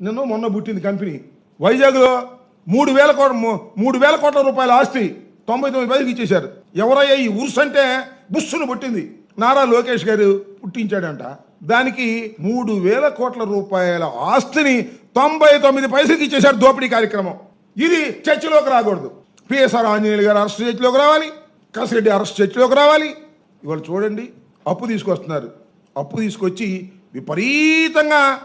నిన్న మొన్న పుట్టింది కంపెనీ. వైజాగ్లో మూడు వేల కోట్ల మూడు వేల కోట్ల రూపాయల ఆస్తి తొంభై తొమ్మిది పైకి ఇచ్చేశారు. ఎవరయ్యా ఈ ఉరుసు అంటే? బుస్సును పుట్టింది. నారా లోకేష్ గారు పుట్టించాడంట. దానికి మూడు వేల కోట్ల రూపాయల ఆస్తిని తొంభై తొమ్మిది పైసలకి ఇచ్చేశారు దోపిడీ కార్యక్రమం. ఇది చర్చలోకి రాకూడదు. పిఎస్ఆర్ ఆంజనేయులు గారు అరెస్ట్ చర్చలోకి రావాలి. కసిరెడ్డి అరెస్ట్ చర్చలోకి రావాలి. ఇవాళ చూడండి అప్పు తీసుకొస్తున్నారు. అప్పు తీసుకొచ్చి విపరీతంగా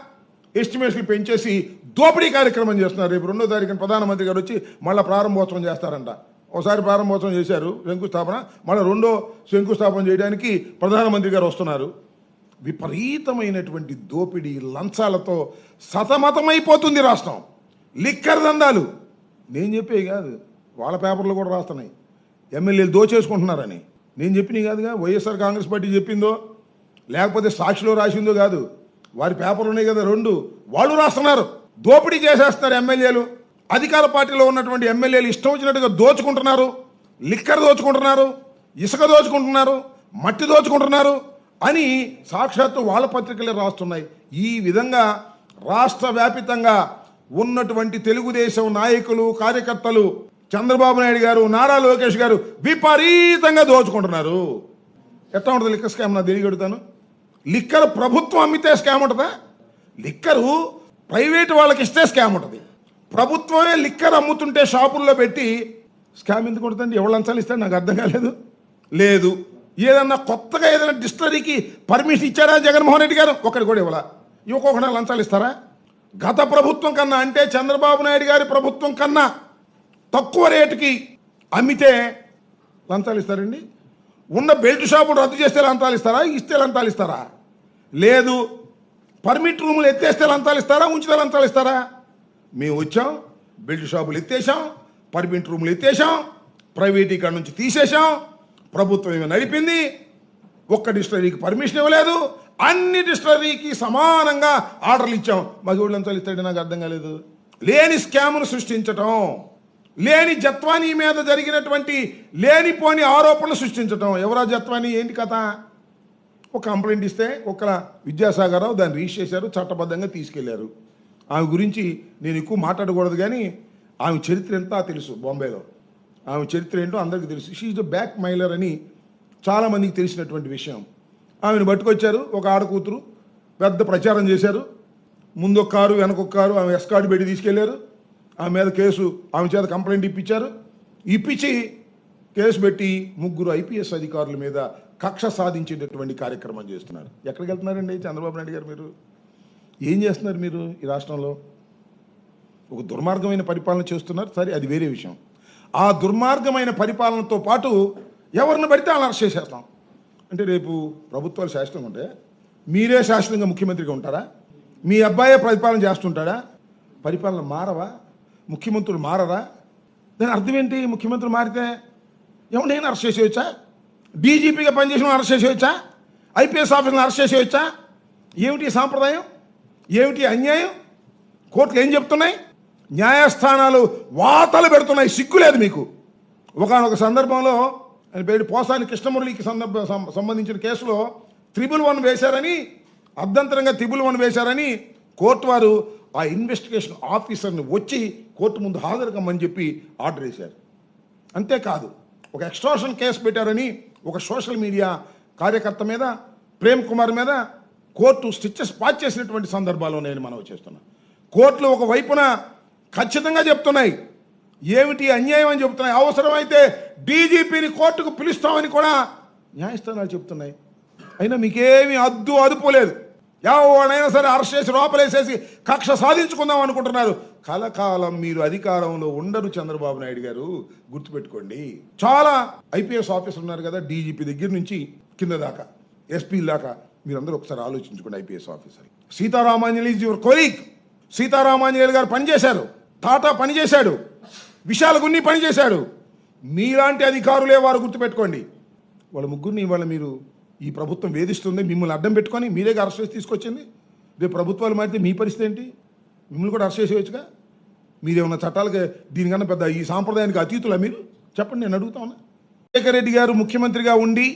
ఎస్టిమేషన్ పెంచేసి దోపిడీ కార్యక్రమం చేస్తున్నారు. రేపు రెండో తారీఖున ప్రధానమంత్రి గారు వచ్చి మళ్ళీ ప్రారంభోత్సవం చేస్తారంట. ఒకసారి ప్రారంభోత్సవం చేశారు శంకుస్థాపన మళ్ళీ రెండో శంకుస్థాపన చేయడానికి ప్రధానమంత్రి గారు వస్తున్నారు. విపరీతమైనటువంటి దోపిడీ లంచాలతో సతమతమైపోతుంది రాష్ట్రం. లిక్కర్ దందాలు. నేను చెప్పే కాదు. వాళ్ళ పేపర్లు కూడా రాస్తున్నాయి. ఎమ్మెల్యేలు దోచేసుకుంటున్నారని. నేను చెప్పినవి కాదుగా. వైఎస్ఆర్ కాంగ్రెస్ పార్టీ చెప్పిందో లేకపోతే సాక్షిలో రాసిందో కాదు. వారి పేపర్లు ఉన్నాయి కదా రెండు. వాళ్ళు రాస్తున్నారు. దోపిడీ చేసేస్తున్నారు ఎమ్మెల్యేలు. అధికార పార్టీలో ఉన్నటువంటి ఎమ్మెల్యేలు ఇష్టం వచ్చినట్టుగా దోచుకుంటున్నారు. లిక్కర్ దోచుకుంటున్నారు. ఇసుక దోచుకుంటున్నారు. మట్టి దోచుకుంటున్నారు అని సాక్షాత్తు వాళ్ళ పత్రికలే రాస్తున్నాయి. ఈ విధంగా రాష్ట్ర వ్యాపితంగా ఉన్నటువంటి తెలుగుదేశం నాయకులు కార్యకర్తలు చంద్రబాబు నాయుడు గారు నారా లోకేష్ గారు విపరీతంగా దోచుకుంటున్నారు. ఎట్లా ఉంటుంది లిక్కర్ స్కామ్ నాకు తెలియగడుగుతాను లిక్కర్ ప్రభుత్వం అమ్మితే స్కామ్ ఉంటుందా? లిక్కరు ప్రైవేట్ వాళ్ళకి ఇస్తే స్కామ్ ఉంటుంది. ప్రభుత్వమే లిక్కర్ అమ్ముతుంటే షాపుల్లో పెట్టి స్కామ్ ఎందుకు ఉంటుందండి? ఎవరు లంచాలు ఇస్తాడు నాకు అర్థం కాలేదు. లేదు. ఏదన్నా కొత్తగా ఏదైనా డిస్టరీకి పర్మిషన్ ఇచ్చారా జగన్మోహన్ రెడ్డి గారు? ఒకటి కూడా ఇవ్వాల. ఇవ్వకోకుండా లంచాలు ఇస్తారా? గత ప్రభుత్వం కన్నా అంటే చంద్రబాబు నాయుడు గారి ప్రభుత్వం కన్నా తక్కువ రేటుకి అమ్మితే లంచాలు ఇస్తారండి. ఉన్న బెల్ట్ షాపులు రద్దు చేస్తే లంచాలు ఇస్తారా? ఇస్తే లంచాలు ఇస్తారా? లేదు పర్మిట్ రూములు ఎత్తేస్తే లంచాలు ఇస్తారా ఉంచితే లంచాలు ఇస్తారా? మేము వచ్చాం బిల్డ్ షాపులు ఎత్తేసాం పర్మిట్ రూములు ఎత్తేసాం ప్రైవేట్ ఇక్కడ నుంచి తీసేసాం ప్రభుత్వం ఏమో నడిపింది ఒక్క డిస్టరీకి పర్మిషన్ ఇవ్వలేదు అన్ని డిస్టరీకి సమానంగా ఆర్డర్లు ఇచ్చాం. మగవాళ్ళు ఎవరు ఇస్తాడు నాకు అర్థం కాలేదు. లేని స్కామ్ను సృష్టించటం లేని జత్వానీ మీద జరిగినటువంటి లేనిపోని ఆరోపణలు సృష్టించటం. ఎవరా జత్వానీ? ఏంటి కథ? ఒక కంప్లైంట్ ఇస్తే ఒకళ్ళ విద్యాసాగర్ రావు దాన్ని రీచ్ చేశారు చట్టబద్ధంగా తీసుకెళ్ళారు. ఆమె గురించి నేను ఎక్కువ మాట్లాడకూడదు కానీ ఆమె చరిత్ర ఎంతా తెలుసు బాంబేలో. ఆమె చరిత్ర ఏంటో అందరికీ తెలుసు. షీఈ్ ద బ్యాక్ మైలర్ అని చాలామందికి తెలిసినటువంటి విషయం. ఆమెను పట్టుకొచ్చారు ఒక ఆడకూతురు పెద్ద ప్రచారం చేశారు. ముందు ఒక కారు వెనక ఒక కారు ఆమె ఎస్కార్డు పెట్టి తీసుకెళ్ళారు. ఆమె మీద కేసు ఆమె చేత కంప్లైంట్ ఇప్పించారు. ఇప్పించి కేసు పెట్టి ముగ్గురు ఐపీఎస్ అధికారుల మీద కక్ష సాధించేటటువంటి కార్యక్రమం చేస్తున్నారు. ఎక్కడికి వెళ్తున్నారండి చంద్రబాబు నాయుడు గారు మీరు? ఏం చేస్తున్నారు మీరు ఈ రాష్ట్రంలో? ఒక దుర్మార్గమైన పరిపాలన చేస్తున్నారు సరే అది వేరే విషయం. ఆ దుర్మార్గమైన పరిపాలనతో పాటు ఎవరిని పడితే వాళ్ళని అరెస్ట్ చేసేస్తాం. అంటే రేపు ప్రభుత్వాలు శాశ్వతంగా ఉంటే మీరే శాశ్వతంగా ముఖ్యమంత్రిగా ఉంటారా? మీ అబ్బాయే పరిపాలన చేస్తుంటాడా? పరిపాలన మారవా? ముఖ్యమంత్రులు మారరా? దాని అర్థం ఏంటి? ముఖ్యమంత్రులు మారితే ఎవరినైనా అరెస్ట్ చేసేయచ్చా? డీజీపీగా పనిచేసిన అరెస్ట్ చేసేయచ్చా? ఐపీఎస్ ఆఫీసర్ని అరెస్ట్ చేసేయచ్చా? ఏమిటి సాంప్రదాయం? ఏమిటి అన్యాయం? కోర్టులు ఏం చెప్తున్నాయి? న్యాయస్థానాలు వాతలు పెడుతున్నాయి. సిగ్గు లేదు మీకు. ఒకనొక సందర్భంలో పేరు పోసాని కృష్ణమురళికి సందర్భ సంబంధించిన కేసులో త్రిబుల్ వన్ వేశారని అర్ధంతరంగా త్రిబుల్ వన్ వేశారని కోర్టు వారు ఆ ఇన్వెస్టిగేషన్ ఆఫీసర్ని వచ్చి కోర్టు ముందు హాజరు కమ్మని చెప్పి ఆర్డర్ వేశారు. అంతేకాదు ఒక ఎక్స్ట్రాషన్ కేసు పెట్టారని ఒక సోషల్ మీడియా కార్యకర్త మీద ప్రేమ్ కుమార్ మీద కోర్టు స్టిచ్చెస్ పాచ్ చేసినటువంటి సందర్భాలు నేను మనవి చేస్తున్నా. కోర్టులు ఒక వైపున ఖచ్చితంగా చెప్తున్నాయి. ఏమిటి అన్యాయం అని చెప్తున్నాయి. అవసరమైతే డీజీపీని కోర్టుకు పిలుస్తామని కూడా న్యాయస్థానాలు చెప్తున్నాయి. అయినా మీకేమీ అద్దు అదుపు లేదు. ఎవడైనా సరే అరెస్ట్ చేసి లోపలేసేసి కక్ష సాధించుకుందాం అనుకుంటున్నారు. కలకాలం మీరు అధికారంలో ఉండరు చంద్రబాబు నాయుడు గారు. గుర్తుపెట్టుకోండి. చాలా ఐపీఎస్ ఆఫీసర్ ఉన్నారు కదా డీజీపీ దగ్గర నుంచి కింద దాకా ఎస్పీ దాకా. మీరందరూ ఒకసారి ఆలోచించుకోండి IPS officer Seetharamanjali is your colleague Seetharamanjali garu పనిచేశారు. టాటా పనిచేశాడు. విశాల గున్ని పనిచేశాడు. మీలాంటి అధికారులే వారు గుర్తుపెట్టుకోండి. వాళ్ళ ముగ్గురిని ఇవాళ మీరు ఈ ప్రభుత్వం వేధిస్తుంది మిమ్మల్ని అడ్డం పెట్టుకొని మీరే అరెస్ట్ చేసి తీసుకొచ్చింది. రేపు ప్రభుత్వాలు మారితే మీ పరిస్థితి ఏంటి? మిమ్మల్ని కూడా అరెస్ట్ చేసేయచ్చుగా? మీరేమన్నా చట్టాలకి దీనికన్నా పెద్ద ఈ సాంప్రదాయానికి అతీతులా మీరు? చెప్పండి నేను అడుగుతా ఉన్నా. రాజశేఖర రెడ్డి గారు ముఖ్యమంత్రిగా ఉండి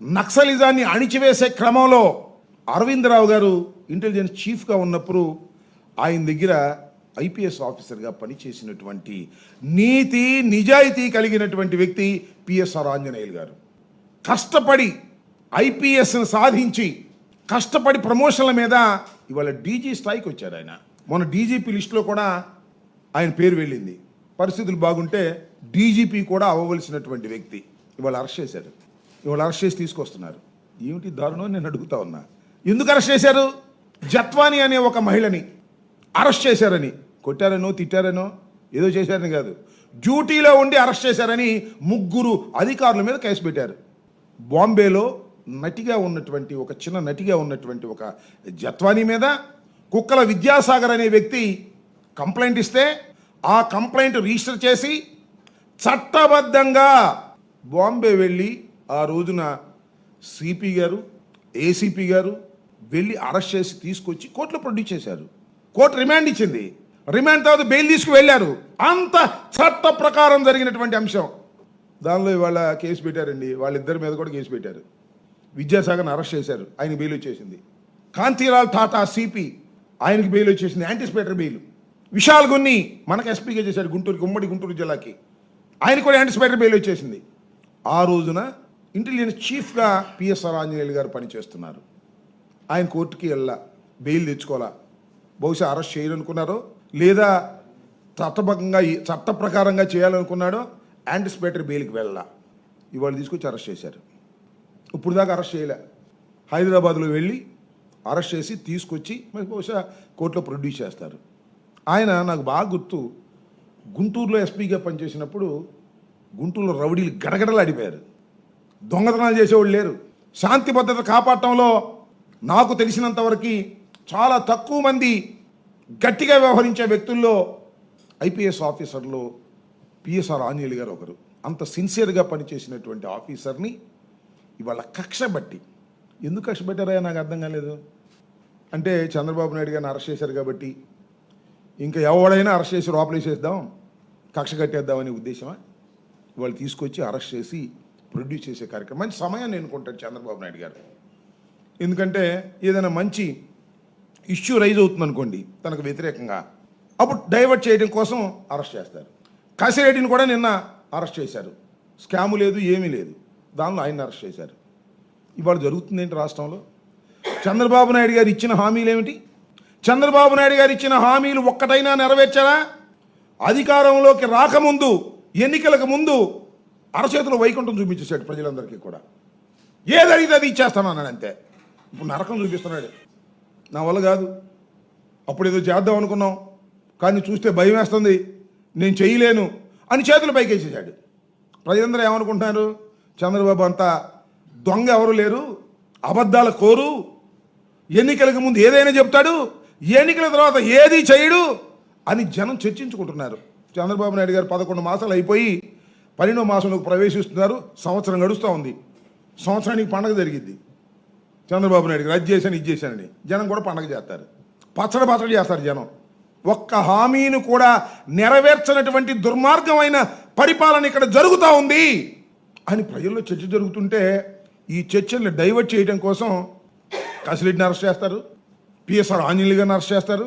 నక్సలిజాన్ని అణిచివేసే క్రమంలో అరవింద్ రావు గారు ఇంటెలిజెన్స్ చీఫ్గా ఉన్నప్పుడు ఆయన దగ్గర ఐపీఎస్ ఆఫీసర్గా పనిచేసినటువంటి నీతి నిజాయితీ కలిగినటువంటి వ్యక్తి పిఎస్ఆర్ ఆంజనేయులు గారు. కష్టపడి ఐపీఎస్ను సాధించి కష్టపడి ప్రమోషన్ల మీద ఇవాళ డీజీ స్థాయికి వచ్చారు ఆయన. మొన్న డీజీపీ లిస్టులో కూడా ఆయన పేరు వెళ్ళింది. పరిస్థితులు బాగుంటే డీజీపీ కూడా అవ్వవలసినటువంటి వ్యక్తి ఇవాళ అరెస్ట్ చేశారు ఇవాళ అరెస్ట్ చేసి తీసుకొస్తున్నారు. ఏమిటి దారుణం నేను అడుగుతా ఉన్నా. ఎందుకు అరెస్ట్ చేశారు? జత్వాని అనే ఒక మహిళని అరెస్ట్ చేశారని. కొట్టారనో తిట్టారనో ఏదో చేశారని కాదు. డ్యూటీలో ఉండి అరెస్ట్ చేశారని ముగ్గురు అధికారుల మీద కేసు పెట్టారు. బాంబేలో నటిగా ఉన్నటువంటి ఒక చిన్న నటిగా ఉన్నటువంటి ఒక జత్వాని మీద కుక్కల విద్యాసాగర్ అనే వ్యక్తి కంప్లైంట్ ఇస్తే ఆ కంప్లైంట్ రిజిస్టర్ చేసి చట్టబద్ధంగా బాంబే వెళ్ళి ఆ రోజున సిపి గారు ఏసీపీ గారు వెళ్ళి అరెస్ట్ చేసి తీసుకొచ్చి కోర్టులో ప్రొడ్యూస్ చేశారు. కోర్టు రిమాండ్ ఇచ్చింది. రిమాండ్ తర్వాత బెయిల్ తీసుకు వెళ్ళారు. అంత చట్ట ప్రకారం జరిగినటువంటి అంశం. దానిలో ఇవాళ కేసు పెట్టారండి. వాళ్ళిద్దరి మీద కూడా కేసు పెట్టారు. విద్యాసాగర్ని అరెస్ట్ చేశారు. ఆయన బెయిల్ వచ్చేసింది. కాంతిలాల్ టాటా సిపి ఆయనకి బెయిల్ వచ్చేసింది. యాంటిసిపేటర్ బెయిల్ విశాల్ గున్ని మనకు ఎస్పీగా చేశారు గుంటూరుకి ఉమ్మడి గుంటూరు జిల్లాకి. ఆయన కూడా యాంటిసిపేటర్ బెయిల్ వచ్చేసింది. ఆ రోజున ఇంటెలిజెన్స్ చీఫ్గా పిఎస్ఆర్ ఆంజనేయులు గారు పనిచేస్తున్నారు. ఆయన కోర్టుకి వెళ్ళా. బెయిల్ తెచ్చుకోవాలా. బహుశా అరెస్ట్ చేయాలనుకున్నారో లేదా చట్టబద్ధంగా చట్ట ప్రకారంగా చేయాలనుకున్నాడో యాంటిసిపేటరీ బెయిల్కి వెళ్ళా. ఇవాళ తీసుకొచ్చి అరెస్ట్ చేశారు. ఇప్పుడు దాకా అరెస్ట్ చేయలే. హైదరాబాద్లో వెళ్ళి అరెస్ట్ చేసి తీసుకొచ్చి మరి బహుశా కోర్టులో ప్రొడ్యూస్ చేస్తారు. ఆయన నాకు బాగా గుర్తు. గుంటూరులో ఎస్పీగా పనిచేసినప్పుడు గుంటూరులో రౌడీలు గడగడలాడిపోయారు. దొంగతనాలు చేసేవాళ్ళు లేరు. శాంతి భద్రత కాపాడటంలో నాకు తెలిసినంతవరకు చాలా తక్కువ మంది గట్టిగా వ్యవహరించే వ్యక్తుల్లో ఐపీఎస్ ఆఫీసర్లో పిఎస్ఆర్ ఆంజనేయులు గారు ఒకరు. అంత సిన్సియర్గా పనిచేసినటువంటి ఆఫీసర్ని ఇవాళ కక్ష బట్టి. ఎందుకు కక్ష పెట్టారా నాకు అర్థం కాలేదు. అంటే చంద్రబాబు నాయుడు గారిని అరెస్ట్ చేశారు కాబట్టి ఇంకా ఎవడైనా అరెస్ట్ చేసి లోపలేసేద్దాం కక్ష కట్టేద్దామనే ఉద్దేశమా? వాళ్ళు తీసుకొచ్చి అరెస్ట్ చేసి ప్రొడ్యూస్ చేసే కార్యక్రమం. మంచి సమయాన్ని ఎన్నుకుంటాడు చంద్రబాబు నాయుడు గారు. ఎందుకంటే ఏదైనా మంచి ఇష్యూ రైజ్ అవుతుంది అనుకోండి తనకు వ్యతిరేకంగా అప్పుడు డైవర్ట్ చేయడం కోసం అరెస్ట్ చేస్తారు. కసిరెడ్డిని కూడా నిన్న అరెస్ట్ చేశారు. స్కాము లేదు ఏమీ లేదు. దానిలో ఆయన అరెస్ట్ చేశారు. ఇవాళ జరుగుతుంది ఏంటి రాష్ట్రంలో? చంద్రబాబు నాయుడు గారు ఇచ్చిన హామీలు ఏమిటి? చంద్రబాబు నాయుడు గారు ఇచ్చిన హామీలు ఒక్కటైనా నెరవేర్చారా? అధికారంలోకి రాకముందు ఎన్నికలకు ముందు అరచేతులు వైకుంఠం చూపించేశాడు ప్రజలందరికీ కూడా. ఏది అడిగితే అది ఇచ్చేస్తాను అన్నాడు అంతే. ఇప్పుడు నరకం చూపిస్తున్నాడు. నా వల్ల కాదు. అప్పుడు ఏదో చేద్దాం అనుకున్నాం. కానీ చూస్తే భయం వేస్తుంది. నేను చేయలేను అని చేతులు పైకేసేసాడు ప్రజలందరూ ఏమనుకుంటున్నారు? చంద్రబాబు అంత దొంగ ఎవరు లేరు అబద్ధాల కోరు. ఎన్నికలకు ముందు ఏదైనా చెప్తాడు ఎన్నికల తర్వాత ఏది చేయడు అని జనం చర్చించుకుంటున్నారు. చంద్రబాబు నాయుడు గారు పదకొండు మాసాలు అయిపోయి పన్నెండో మాసంలోకి ప్రవేశిస్తున్నారు సంవత్సరం గడుస్తూ ఉంది. సంవత్సరానికి పండగ జరిగింది. చంద్రబాబు నాయుడు గారు అది చేశాను ఇది చేశానని. జనం కూడా పండగ చేస్తారు. పచ్చడి పచ్చడి చేస్తారు జనం. ఒక్క హామీని కూడా నెరవేర్చనటువంటి దుర్మార్గమైన పరిపాలన ఇక్కడ జరుగుతూ ఉంది. అని ప్రజల్లో చర్చ జరుగుతుంటే ఈ చర్చల్ని డైవర్ట్ చేయడం కోసం కసిరెడ్డిని అరెస్ట్ చేస్తారు పిఎస్ఆర్ ఆంజనేయులు గారిని అరెస్ట్ చేస్తారు